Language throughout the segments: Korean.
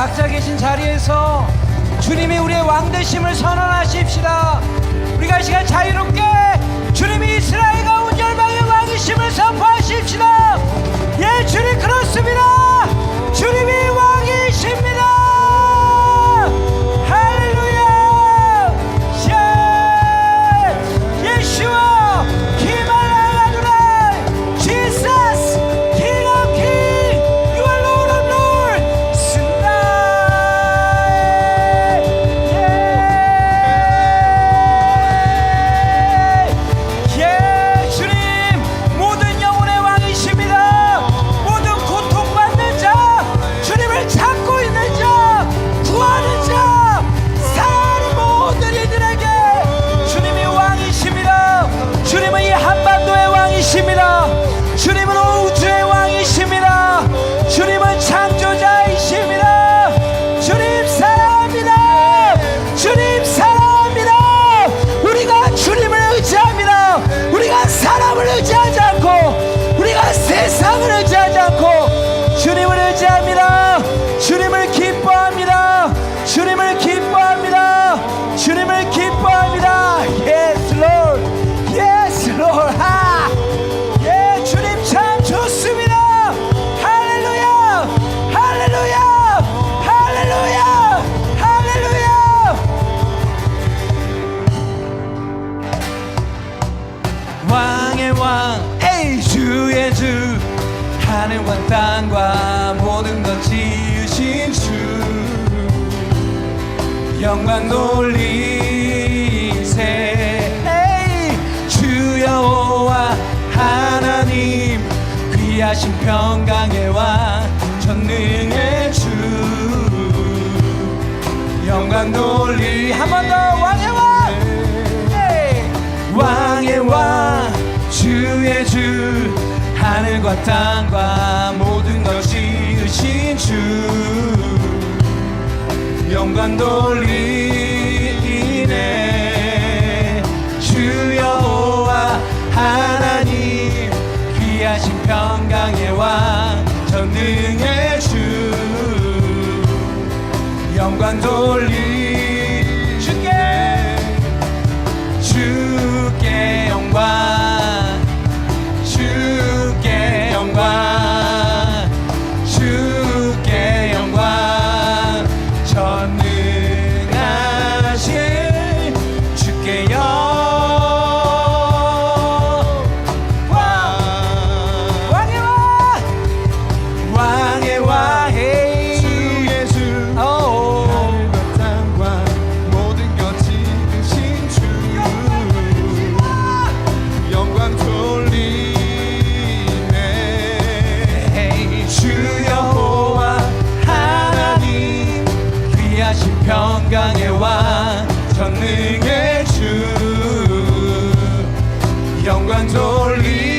각자 계신 자리에서 주님이 우리의 왕 되심을 선언하십시다. 우리가 이 시간 자유롭게 주님이 이스라엘과 온 열방의 왕이심을 선포하십시다. 예, 주님 그렇습니다. 주님이 주만 놀리세. 주여와 하나님 귀하신 평강에와 전능의 주. 영광 돌리 한 번 더 왕의와 왕의와 주의 주 하늘과 땅과 공간 돌리 영광 돌리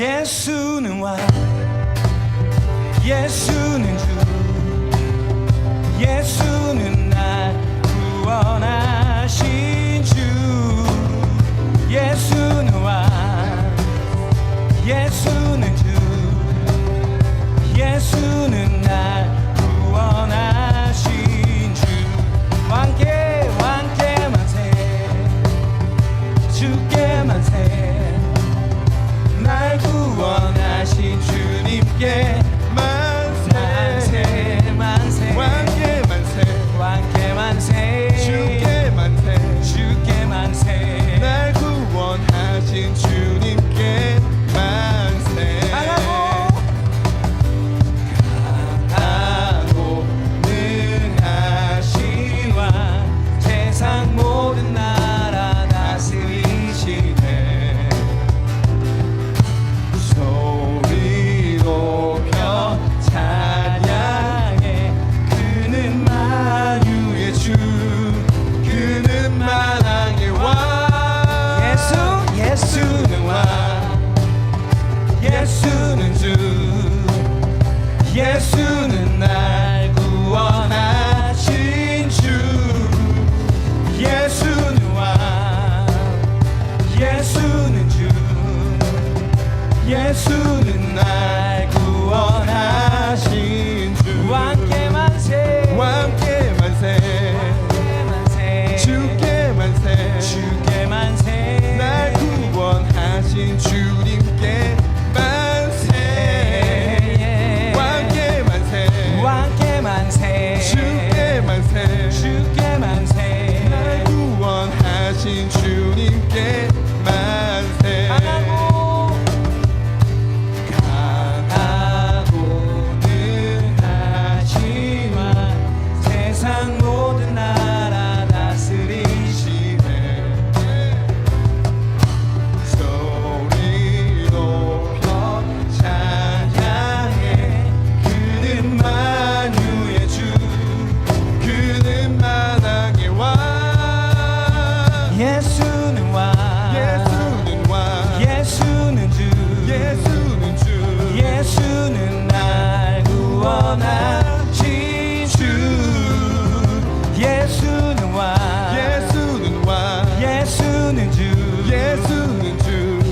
예수는 와. 예수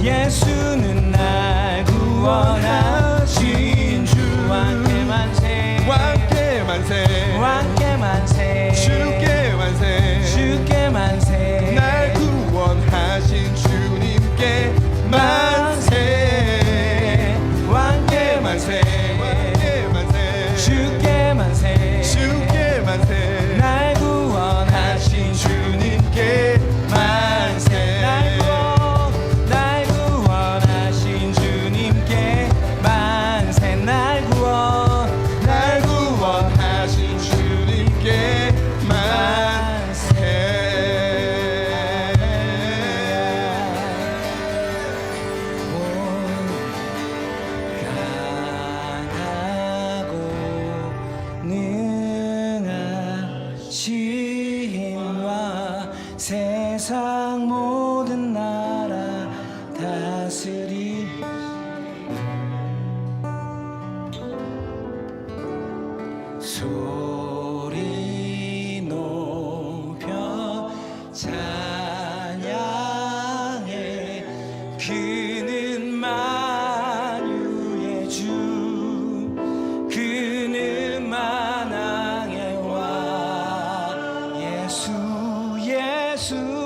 예수는 날 구원하 예수 예수.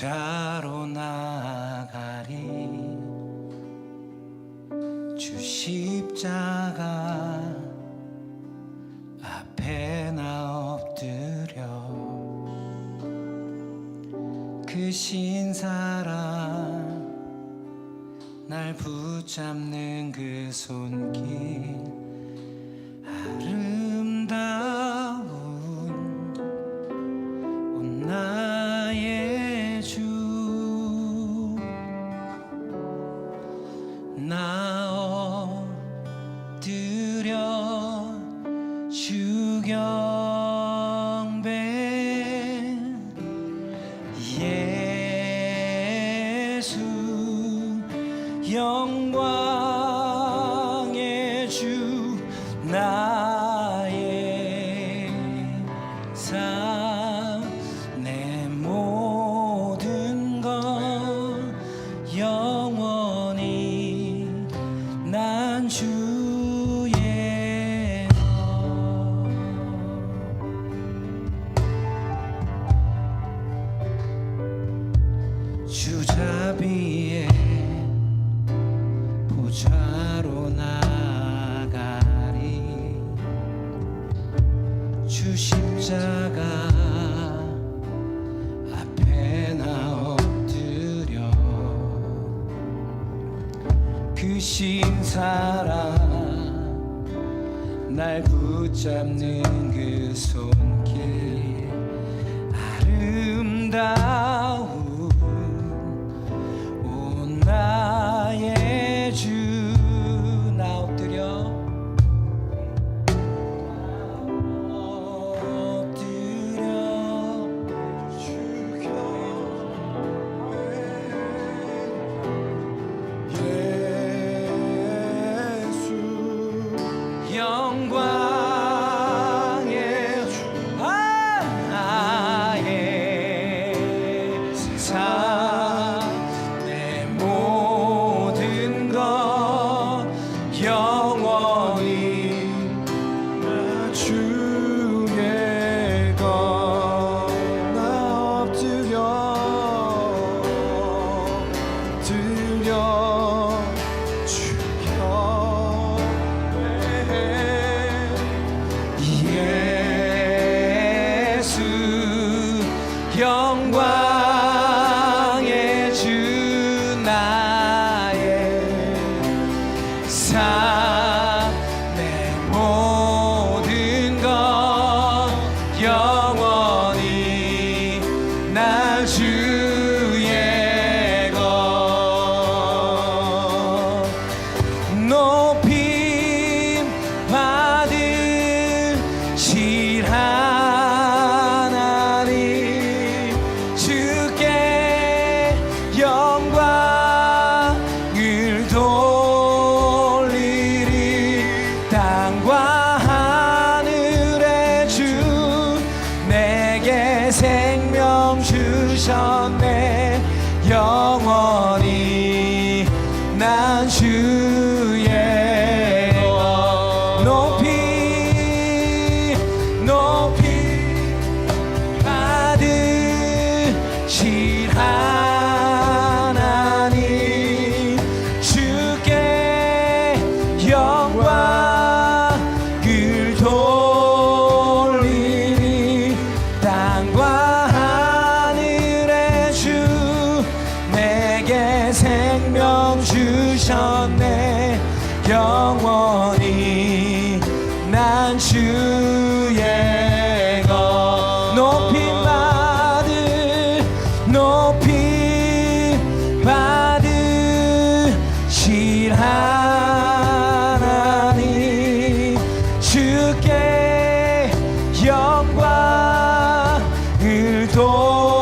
자로 나가리. 주 십자가 앞에 나 엎드려. 그 신사랑 날 붙잡는 그 손길. 아름다운 and true. Oh. 영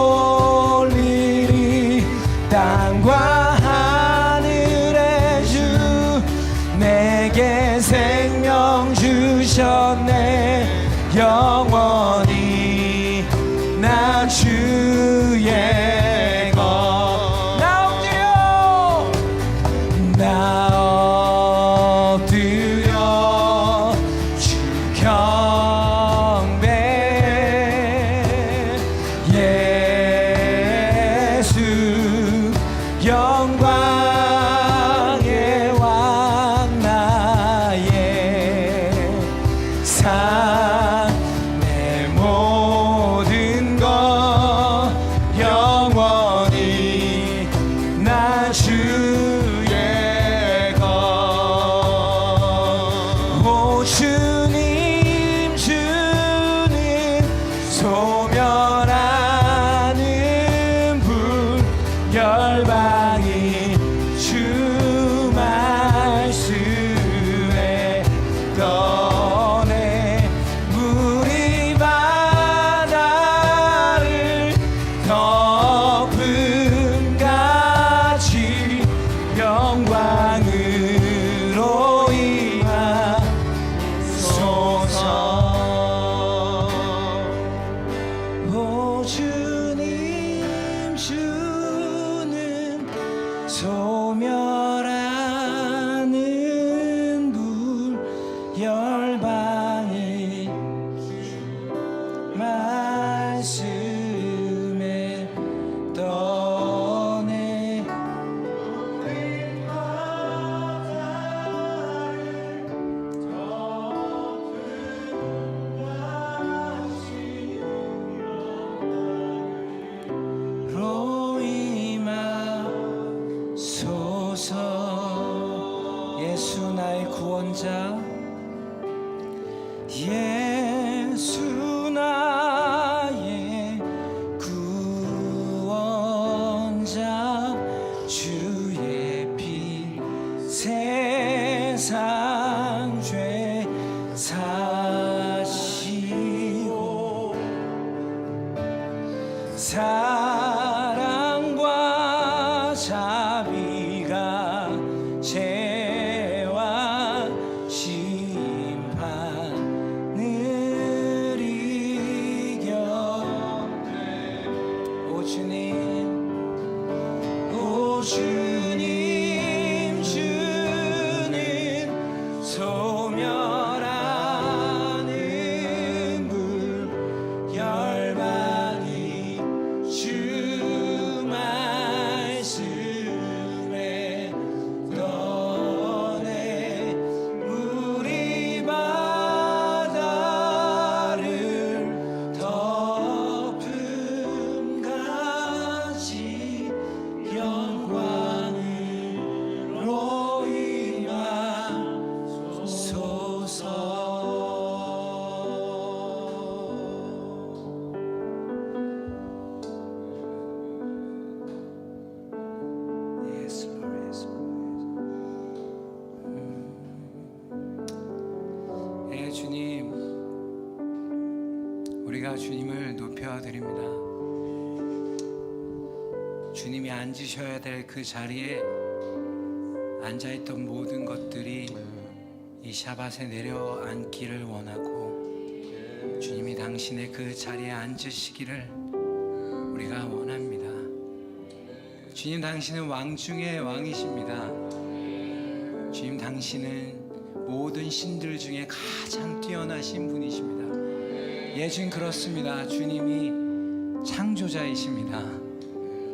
구원자 예 주님 드립니다. 주님이 앉으셔야 될 그 자리에 앉아있던 모든 것들이 이 샤밧에 내려앉기를 원하고 주님이 당신의 그 자리에 앉으시기를 우리가 원합니다. 주님 당신은 왕 중의 왕이십니다. 주님 당신은 모든 신들 중에 가장 뛰어나신 분이십니다. 예, 주님 그렇습니다. 주님이 창조자이십니다.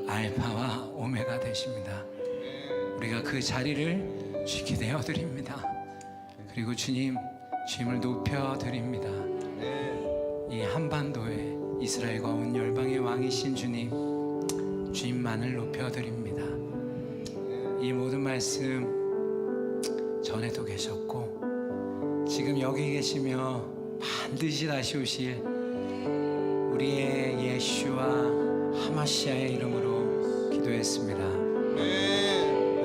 알파와 오메가 되십니다. 우리가 그 자리를 주게 되어 드립니다. 그리고 주님, 주님을 높여 드립니다. 이 한반도에 이스라엘과 온 열방의 왕이신 주님, 주님만을 높여 드립니다. 이 모든 말씀 전에도 계셨고 지금 여기 계시며 반드시 다시 오실 우리의 예수와 하마시아의 이름으로 기도했습니다. 네.